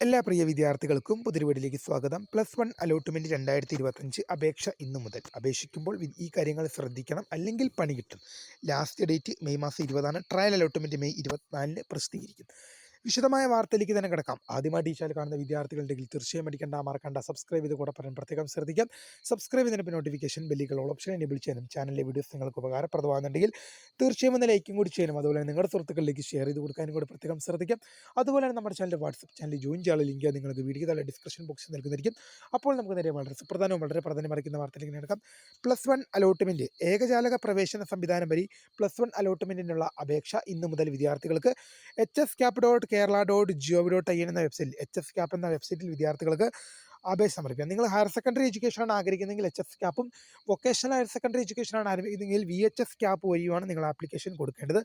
എല്ലാ പ്രിയ വിദ്യാർത്ഥികൾക്കും പുതിരുവീടിലേക്ക് സ്വാഗതം. പ്ലസ് വൺ അലോട്ട്മെന്റ് രണ്ടായിരത്തി ഇരുപത്തഞ്ച് അപേക്ഷ ഇന്നു മുതൽ. അപേക്ഷിക്കുമ്പോൾ ഈ കാര്യങ്ങൾ ശ്രദ്ധിക്കണം അല്ലെങ്കിൽ പണി കിട്ടും. ലാസ്റ്റ് ഡേറ്റ് മെയ് മാസം ഇരുപതാണ്. ട്രയൽ അലോട്ട്മെന്റ് മെയ് ഇരുപത്തിനാലിന് പ്രസിദ്ധീകരിക്കും വിശദമായ വാർത്തയിലേക്ക് തന്നെ കിടക്കാം. ആദ്യമായി ഈ കാണുന്ന വിദ്യാർത്ഥികളുണ്ടെങ്കിൽ തീർച്ചയായും അടിക്കേണ്ട മറക്കണ്ട സബ്സ്ക്രൈബ് ചെയ്ത് കൂടെ പറയാൻ പ്രത്യേകം ശ്രദ്ധിക്കാം. സബ്സ്ക്രൈബ് ചെയ്തതിന് നോട്ടിഫിക്കേഷൻ ബെല്ലുകൾ ഓപ്ഷൻ എനേബിൾ ചെയ്യാനും ചാനലിലെ വീഡിയോസ് നിങ്ങൾക്ക് ഉപകാരപ്രദമാകുന്നുണ്ടെങ്കിൽ തീർച്ചയായും ഒന്ന് ലൈക്കും കൂടി ചെയ്യാനും അതുപോലെ തന്നെ നിങ്ങളുടെ സുഹൃത്തുക്കളിലേക്ക് ഷെയർ ചെയ്ത് കൊടുക്കാനും കൂടി പ്രത്യേകം ശ്രദ്ധിക്കാം. അതുപോലെ തന്നെ നമ്മുടെ ചാനലിന്റെ വാട്സപ്പ് ചാനൽ ജോയിൻ ചെയ്യാനുള്ള ലിങ്ക് നിങ്ങൾക്ക് വീഡിയോ താഴെ ഡിസ്ക്രിപ്ഷൻ ബോക്സിൽ നൽകുന്നതായിരിക്കും. അപ്പോൾ നമുക്ക് നേരെ വളരെ സുപ്രധാനവും വളരെ പ്രധാനം അറിയിക്കുന്ന വാർത്തയിലേക്ക് നടക്കാം പ്ലസ് വൺ അലോട്ട്മെന്റ് ഏകജാലക പ്രവേശന സംവിധാനം വഴി പ്ലസ് വൺ അലോട്ട്മെന്റിനുള്ള അപേക്ഷ ഇന്നു മുതൽ വിദ്യാർത്ഥികൾക്ക് H S cap dot Kerala dot G O V dot I N എന്ന വെബ്സൈറ്റിൽ എച്ച് എസ് ക്യാപ്പ് എന്ന വെബ്സൈറ്റിൽ വിദ്യാർത്ഥികൾക്ക് അപേക്ഷ സമർപ്പിക്കാം. നിങ്ങൾ ഹയർ സെക്കൻഡറി എഡ്യൂക്കേഷനാണ് ആഗ്രഹിക്കുന്നതെങ്കിൽ എച്ച് എസ് ക്യാപ്പും വൊക്കേഷണൽ ഹയർ സെക്കൻഡറി എഡ്യൂക്കേഷനാണ് ആരംഭിക്കുന്നതെങ്കിൽ വി എച്ച് എസ് ക്യാപ്പ് വഴിയുമാണ് നിങ്ങൾ ആപ്ലിക്കേഷൻ കൊടുക്കേണ്ടത്.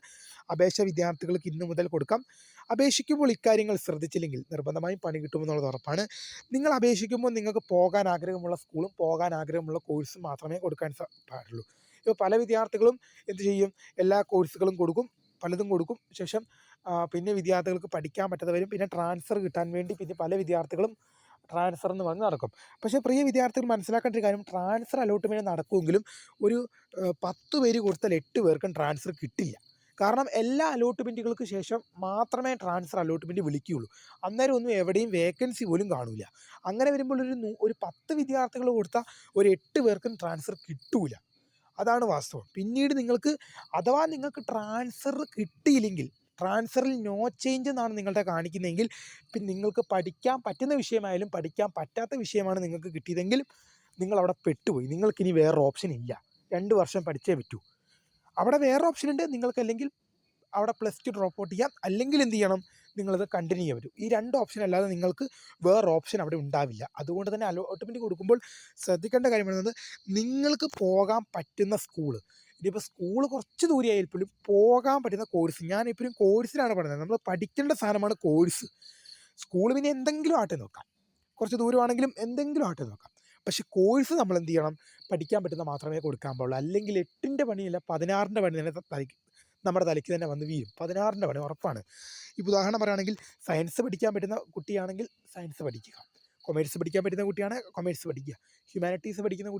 അപേക്ഷ വിദ്യാർത്ഥികൾക്ക് ഇന്നു മുതൽ കൊടുക്കാം. അപേക്ഷിക്കുമ്പോൾ ഇക്കാര്യങ്ങൾ ശ്രദ്ധിച്ചില്ലെങ്കിൽ നിർബന്ധമായും പണി കിട്ടുമെന്നുള്ളത് ഉറപ്പാണ്. നിങ്ങൾ അപേക്ഷിക്കുമ്പോൾ നിങ്ങൾക്ക് പോകാൻ ആഗ്രഹമുള്ള സ്കൂളും പോകാൻ ആഗ്രഹമുള്ള കോഴ്സും മാത്രമേ കൊടുക്കാൻ പാടുള്ളൂ. ഇപ്പോൾ പല വിദ്യാർത്ഥികളും എന്ത് ചെയ്യും? എല്ലാ കോഴ്സുകളും കൊടുക്കും. പലതും കൊടുക്കും. ശേഷം പിന്നെ വിദ്യാർത്ഥികൾക്ക് പഠിക്കാൻ പറ്റാതെ വരും. പിന്നെ ട്രാൻസ്ഫർ കിട്ടാൻ വേണ്ടി പിന്നെ പല വിദ്യാർത്ഥികളും ട്രാൻസ്ഫർ എന്ന് പറഞ്ഞ് നടക്കും. പക്ഷേ പ്രിയ വിദ്യാർത്ഥികൾ മനസ്സിലാക്കേണ്ട ഒരു കാര്യം ട്രാൻസ്ഫർ അലോട്ട്മെന്റ് നടക്കുമെങ്കിലും ഒരു പത്ത് പേര് കൊടുത്താൽ എട്ട് പേർക്കും ട്രാൻസ്ഫർ കിട്ടില്ല. കാരണം എല്ലാ അലോട്ട്മെന്റുകൾക്ക് ശേഷം മാത്രമേ ട്രാൻസ്ഫർ അലോട്ട്മെന്റ് വിളിക്കുകയുള്ളൂ. അന്നേരം ഒന്നും എവിടെയും വേക്കൻസി പോലും കാണില്ല അങ്ങനെ വരുമ്പോൾ ഒരു ഒരു പത്ത് വിദ്യാർത്ഥികൾ കൊടുത്താൽ ഒരു എട്ട് പേർക്കും ട്രാൻസ്ഫർ കിട്ടൂല. അതാണ് വാസ്തവം. പിന്നീട് നിങ്ങൾക്ക് അഥവാ നിങ്ങൾക്ക് ട്രാൻസ്ഫർ കിട്ടിയില്ലെങ്കിൽ ട്രാൻസ്ഫറിൽ നോ ചേഞ്ച് എന്നാണ് നിങ്ങളുടെ കാണിക്കുന്നതെങ്കിൽ പിന്നെ നിങ്ങൾക്ക് പഠിക്കാൻ പറ്റുന്ന വിഷയമായാലും പഠിക്കാൻ പറ്റാത്ത വിഷയമാണ് നിങ്ങൾക്ക് കിട്ടിയതെങ്കിൽ നിങ്ങൾ അവിടെ പെട്ടുപോയി. നിങ്ങൾക്കിനി വേറെ ഓപ്ഷൻ ഇല്ല. രണ്ട് വർഷം പഠിച്ചേ പറ്റൂ. അവിടെ വേറെ ഓപ്ഷൻ ഉണ്ട്. നിങ്ങൾക്ക് അല്ലെങ്കിൽ അവിടെ പ്ലസ് ടു ഡ്രോപ്പ് ഔട്ട് ചെയ്യാം. അല്ലെങ്കിൽ എന്ത് ചെയ്യണം? നിങ്ങളത് കണ്ടിന്യൂ ചെയ്യാൻ പറ്റും ഈ രണ്ട് ഓപ്ഷൻ അല്ലാതെ നിങ്ങൾക്ക് വേറെ ഓപ്ഷൻ അവിടെ ഉണ്ടാവില്ല. അതുകൊണ്ട് തന്നെ അലോട്ട്മെന്റ് കൊടുക്കുമ്പോൾ ശ്രദ്ധിക്കേണ്ട കാര്യം പറയുന്നത് നിങ്ങൾക്ക് പോകാൻ പറ്റുന്ന സ്കൂൾ ഇനിയിപ്പോൾ സ്കൂൾ കുറച്ച് ദൂരെയായാൽ പോലും പോകാൻ പറ്റുന്ന കോഴ്സ് ഞാൻ ഇപ്പോഴും കോഴ്സിലാണ് പഠിക്കുന്നത്. നമ്മൾ പഠിക്കേണ്ട സാധനമാണ് കോഴ്സ് സ്കൂൾ പിന്നെ എന്തെങ്കിലും ആട്ടെ നോക്കാം. കുറച്ച് ദൂരമാണെങ്കിലും എന്തെങ്കിലും ആട്ടെ നോക്കാം. പക്ഷെ കോഴ്സ് നമ്മൾ എന്ത് ചെയ്യണം? പഠിക്കാൻ പറ്റുന്ന മാത്രമേ കൊടുക്കാൻ പാടുള്ളൂ. അല്ലെങ്കിൽ എട്ടിന്റെ പണിയല്ല പതിനാറിന്റെ പണി തന്നെ തലയ്ക്ക് നമ്മുടെ തലയ്ക്ക് തന്നെ വന്ന് വീഴും. പതിനാറിന്റെ പണി ഉറപ്പാണ്. ഇപ്പോൾ ഉദാഹരണം പറയുകയാണെങ്കിൽ സയൻസ് പഠിക്കാൻ പറ്റുന്ന കുട്ടിയാണെങ്കിൽ സയൻസ് പഠിക്കുക. കൊമേഴ്സ് പഠിക്കാൻ പറ്റുന്ന കുട്ടിയാണ് കൊമേഴ്സ് പഠിക്കുക. ഹ്യൂമാനിറ്റീസ് പഠിക്കുന്ന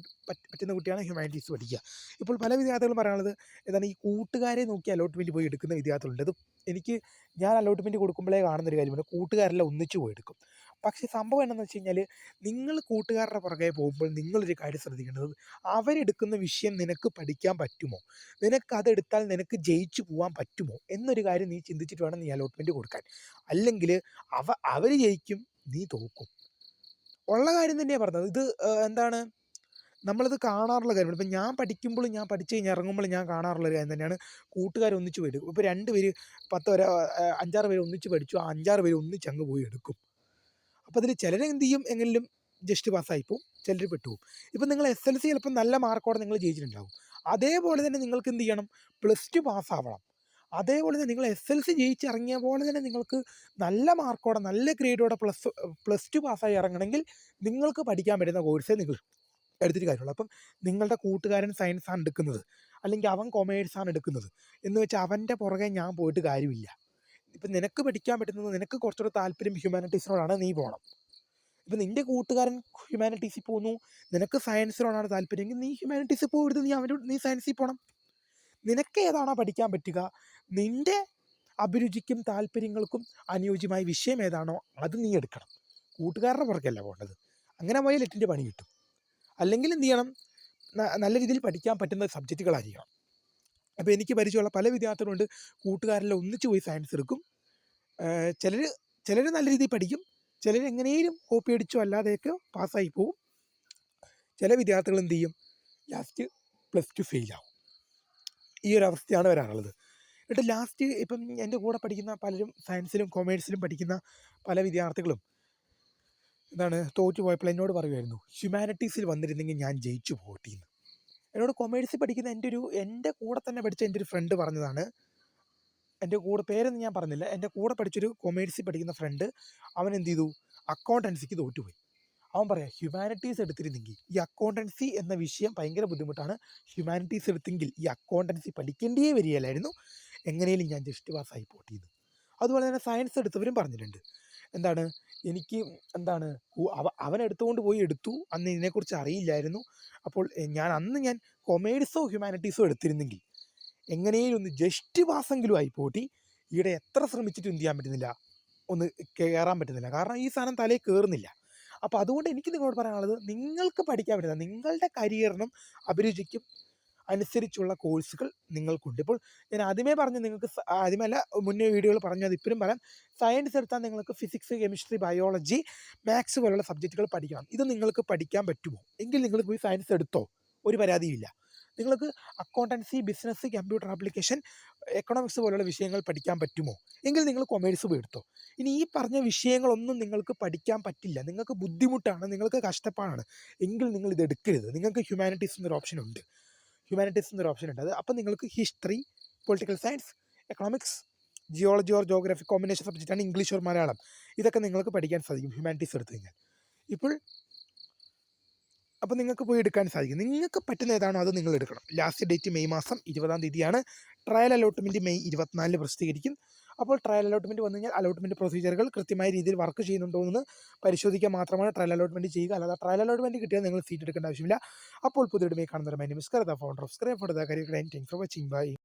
പറ്റുന്ന കുട്ടിയാണ് ഹ്യൂമാനിറ്റീസ് പഠിക്കുക. ഇപ്പോൾ പല വിദ്യാർത്ഥികളും പറയാനുള്ളത് എന്താണ് ഈ കൂട്ടുകാരെ നോക്കി അലോട്ട്മെന്റ് പോയി എടുക്കുന്ന വിദ്യാർത്ഥികളുണ്ട്. അത് എനിക്ക് ഞാൻ അലോട്ട്മെന്റ് കൊടുക്കുമ്പോഴേ കാണുന്നൊരു കാര്യമാണ് കൂട്ടുകാരെല്ലാം ഒന്നിച്ചു പോയി എടുക്കും. പക്ഷേ സംഭവം എന്താണെന്ന് വെച്ച് കഴിഞ്ഞാൽ നിങ്ങൾ കൂട്ടുകാരുടെ പുറകെ പോകുമ്പോൾ നിങ്ങളൊരു കാര്യം ശ്രദ്ധിക്കേണ്ടത് അവരെടുക്കുന്ന വിഷയം നിനക്ക് പഠിക്കാൻ പറ്റുമോ? നിനക്ക് അതെടുത്താൽ നിനക്ക് ജയിച്ചു പോകാൻ പറ്റുമോ? എന്നൊരു കാര്യം നീ ചിന്തിച്ചിട്ട് വേണം നീ അലോട്ട്മെന്റ് കൊടുക്കാൻ. അല്ലെങ്കിൽ അവ അവർ ജയിക്കും നീ തോക്കും. ഉള്ള കാര്യം തന്നെയാണ് പറഞ്ഞത്. ഇത് എന്താണ്? നമ്മളിത് കാണാറുള്ള കാര്യമാണ് ഇപ്പം ഞാൻ പഠിക്കുമ്പോൾ ഞാൻ പഠിച്ച് കഴിഞ്ഞ് ഇറങ്ങുമ്പോൾ ഞാൻ കാണാറുള്ള ഒരു കാര്യം തന്നെയാണ് കൂട്ടുകാർ ഒന്നിച്ച് പോയി എടുക്കും. ഇപ്പോൾ രണ്ട് പേര് പത്ത് ഏഹ്, അഞ്ചാറ് പേര് ഒന്നിച്ച് പഠിച്ചു. ആ അഞ്ചാറ് പേര് ഒന്നിച്ച് അങ്ങ് പോയി എടുക്കും. അപ്പോൾ അതിൽ ചിലർ എന്ത് ചെയ്യും? എങ്ങനെയും ജസ്റ്റ് പാസ്സായി പോകും ചിലർ പെട്ടുപോകും ഇപ്പം നിങ്ങൾ എസ് എൽ സി ചിലപ്പോൾ നല്ല മാർക്കോടെ നിങ്ങൾ ജയിച്ചിട്ടുണ്ടാകും അതേപോലെ തന്നെ നിങ്ങൾക്ക് എന്ത് ചെയ്യണം? പ്ലസ് ടു പാസ്സാവണം. അതേപോലെ തന്നെ നിങ്ങൾ എസ് എൽ സി ജയിച്ചിറങ്ങിയ പോലെ തന്നെ നിങ്ങൾക്ക് നല്ല മാർക്കോടെ നല്ല ഗ്രേഡോടെ പ്ലസ് പ്ലസ് ടു പാസ്സായി ഇറങ്ങണമെങ്കിൽ നിങ്ങൾക്ക് പഠിക്കാൻ പറ്റുന്ന കോഴ്സേ നിങ്ങൾ എടുത്തിട്ട് കാര്യമുള്ളൂ. അപ്പം നിങ്ങളുടെ കൂട്ടുകാരൻ സയൻസ് ആണ് എടുക്കുന്നത്. അല്ലെങ്കിൽ അവൻ കൊമേഴ്സ് ആണ് എടുക്കുന്നത്. എന്ന് വെച്ചാൽ അവന്റെ പുറകെ ഞാൻ പോയിട്ട് കാര്യമില്ല. ഇപ്പം നിനക്ക് പഠിക്കാൻ പറ്റുന്നത് നിനക്ക് കുറച്ചുകൂടെ താല്പര്യം ഹ്യൂമാനിറ്റീസിനോടാണ് നീ പോകണം ഇപ്പം നിന്റെ കൂട്ടുകാരൻ ഹ്യൂമാനിറ്റീസിൽ പോകുന്നു. നിനക്ക് സയൻസിനോടാണ് താല്പര്യമെങ്കിൽ നീ ഹ്യൂമാനിറ്റീസിൽ പോകരുത് നീ അവനോട് നീ സയൻസിൽ പോകണം നിനക്ക് ഏതാണോ പഠിക്കാൻ പറ്റുക? നിന്റെ അഭിരുചിക്കും താല്പര്യങ്ങൾക്കും അനുയോജ്യമായ വിഷയം ഏതാണോ അത് നീ എടുക്കണം. കൂട്ടുകാരുടെ പുറകെയല്ല പോകേണ്ടത്. അങ്ങനെ പോയാൽ എട്ടിന്റെ പണി കിട്ടും. അല്ലെങ്കിൽ എന്ത് ചെയ്യണം? നല്ല രീതിയിൽ പഠിക്കാൻ പറ്റുന്ന സബ്ജക്റ്റുകളായിരിക്കണം അപ്പോൾ എനിക്ക് പരിചയമുള്ള പല വിദ്യാർത്ഥികളുണ്ട്. കൂട്ടുകാരെല്ലാം ഒന്നിച്ചു പോയി സയൻസ് എടുക്കും. ചിലർ ചിലർ നല്ല രീതിയിൽ പഠിക്കും. ചിലർ എങ്ങനെയും കോപ്പി അടിച്ചോ അല്ലാതെയൊക്കെ പാസ്സായി പോവും. ചില വിദ്യാർത്ഥികൾ എന്ത് ചെയ്യും? ലാസ്റ്റ് പ്ലസ് ടു ഫെയിലാവും ഈ ഒരു അവസ്ഥയാണ് വരാനുള്ളത് എന്നിട്ട് ലാസ്റ്റ് ഇപ്പം എന്റെ കൂടെ പഠിക്കുന്ന പലരും സയൻസിലും കൊമേഴ്സിലും പഠിക്കുന്ന പല വിദ്യാർത്ഥികളും എന്താണ് തോറ്റു പോയപ്പോൾ എന്നോട് പറയുമായിരുന്നു ഹ്യൂമാനിറ്റീസിൽ വന്നിരുന്നെങ്കിൽ ഞാൻ ജയിച്ചു പോട്ടീന്ന്. എന്നോട് കൊമേഴ്സിൽ പഠിക്കുന്ന എന്റെ ഒരു എന്റെ കൂടെ തന്നെ പഠിച്ച എന്റെ ഒരു ഫ്രണ്ട് പറഞ്ഞതാണ്. എന്റെ കൂടെ പേരൊന്നും ഞാൻ പറഞ്ഞില്ല. എന്റെ കൂടെ പഠിച്ചൊരു കൊമേഴ്സിൽ പഠിക്കുന്ന ഫ്രണ്ട് അവൻ എന്ത് ചെയ്തു? അക്കൗണ്ടൻസിക്ക് തോറ്റുപോയി. അവൻ പറയാം ഹ്യൂമാനിറ്റീസ് എടുത്തിരുന്നെങ്കിൽ ഈ അക്കൗണ്ടൻസി എന്ന വിഷയം ഭയങ്കര ബുദ്ധിമുട്ടാണ്. ഹ്യൂമാനിറ്റീസ് എടുത്തെങ്കിൽ ഈ അക്കൗണ്ടൻസി പഠിക്കേണ്ടേ വരികയില്ലായിരുന്നു. എങ്ങനെയും ഞാൻ ജസ്റ്റ് പാസ്സായി പോട്ടിയത് അതുപോലെ തന്നെ സയൻസ് എടുത്തവരും പറഞ്ഞിട്ടുണ്ട്. എന്താണ്? എനിക്ക് എന്താണ്? അവ അവൻ എടുത്തുകൊണ്ട് പോയി എടുത്തു. അന്ന് ഇതിനെക്കുറിച്ച് അറിയില്ലായിരുന്നു. അപ്പോൾ ഞാൻ അന്ന് ഞാൻ കൊമേഴ്സോ ഹ്യൂമാനിറ്റീസോ എടുത്തിരുന്നെങ്കിൽ എങ്ങനെയും ഒന്ന് ജസ്റ്റ് പാസ്സെങ്കിലും ആയി പോട്ടി. ഈടെ എത്ര ശ്രമിച്ചിട്ടും എന്ത് ചെയ്യാൻ പറ്റുന്നില്ല. ഒന്ന് കയറാൻ പറ്റുന്നില്ല. കാരണം ഈ സാധനം തലയിൽ കയറുന്നില്ല അപ്പോൾ അതുകൊണ്ട് എനിക്ക് നിങ്ങളോട് പറയാനുള്ളത് നിങ്ങൾക്ക് പഠിക്കാൻ പറ്റുന്ന നിങ്ങളുടെ കരിയറിനും അഭിരുചിക്കും അനുസരിച്ചുള്ള കോഴ്സുകൾ നിങ്ങൾക്കുണ്ട്. ഇപ്പോൾ ഞാൻ ആദ്യമേ പറഞ്ഞു നിങ്ങൾക്ക് ആദ്യമല്ല മുന്നേ വീഡിയോകൾ പറഞ്ഞത് ഇപ്പോഴും പറയാം. സയൻസ് എടുത്താൽ നിങ്ങൾക്ക് ഫിസിക്സ് കെമിസ്ട്രി ബയോളജി മാത്സ് പോലുള്ള സബ്ജക്റ്റുകൾ പഠിക്കണം. ഇത് നിങ്ങൾക്ക് പഠിക്കാൻ പറ്റുമോ? എങ്കിൽ നിങ്ങൾ പോയി സയൻസ് എടുത്തോ? ഒരു പരാതിയുമില്ല. നിങ്ങൾക്ക് accountancy business computer application economics പോലുള്ള വിഷയങ്ങൾ പഠിക്കാൻ പറ്റുമോ? എങ്കിൽ നിങ്ങൾ കൊമേഴ്സ് എടുത്തോ. ഇനി ഈ പറഞ്ഞ വിഷയങ്ങളൊന്നും നിങ്ങൾക്ക് പഠിക്കാൻ പറ്റില്ല. നിങ്ങൾക്ക് ബുദ്ധിമുട്ടാണ് നിങ്ങൾക്ക് കഷ്ടപ്പാടാണ്. എങ്കിൽ നിങ്ങൾ ഇത് എടുക്കരുത്. നിങ്ങൾക്ക് ഹ്യൂമാനിറ്റീസ് എന്നൊരു ഓപ്ഷൻ ഉണ്ട്. ഹ്യൂമാനിറ്റീസ് എന്നൊരു ഓപ്ഷൻ ഉണ്ട്. അത് അപ്പം നിങ്ങൾക്ക് history political science economics geology or geography combination സബ്ജക്റ്റാണ് ഇംഗ്ലീഷ് ഓർ മലയാളം. ഇതൊക്കെ നിങ്ങൾക്ക് പഠിക്കാൻ സാധിക്കും ഹ്യൂമാനിറ്റീസ് എടുത്തു കഴിഞ്ഞാൽ. ഇപ്പോൾ അപ്പോൾ നിങ്ങൾക്ക് പോയി എടുക്കാൻ സാധിക്കും. നിങ്ങൾക്ക് പറ്റുന്ന ഏതാണോ അത് നിങ്ങൾ എടുക്കണം. ലാസ്റ്റ് ഡേറ്റ് മെയ് മാസം ഇരുപതാം തീയതിയാണ്. ട്രയൽ അലോട്ട്മെന്റ് മെയ് ഇരുപത്തിനാലിന് പ്രസിദ്ധീകരിക്കും. അപ്പോൾ ട്രയൽ അലോട്ട്മെന്റ് വന്നു കഴിഞ്ഞാൽ അലോട്ട്മെന്റ് പ്രൊസീജിയറുകൾ കൃത്യമായ രീതിയിൽ വർക്ക് ചെയ്യുന്നുണ്ടോ എന്ന് പരിശോധിക്കാൻ മാത്രമാണ് ട്രയൽ അലോട്ട്മെന്റ് ചെയ്യുക. അല്ലാതെ ട്രയൽ അലോട്ട്മെന്റ് കിട്ടിയാൽ നിങ്ങൾ സീറ്റ് എടുക്കേണ്ട ആവശ്യമില്ല. അപ്പോൾ പുതിയ കാണുന്ന മൈ നമസ്കാരം founder of സ്ക്രേ for the career for watching bye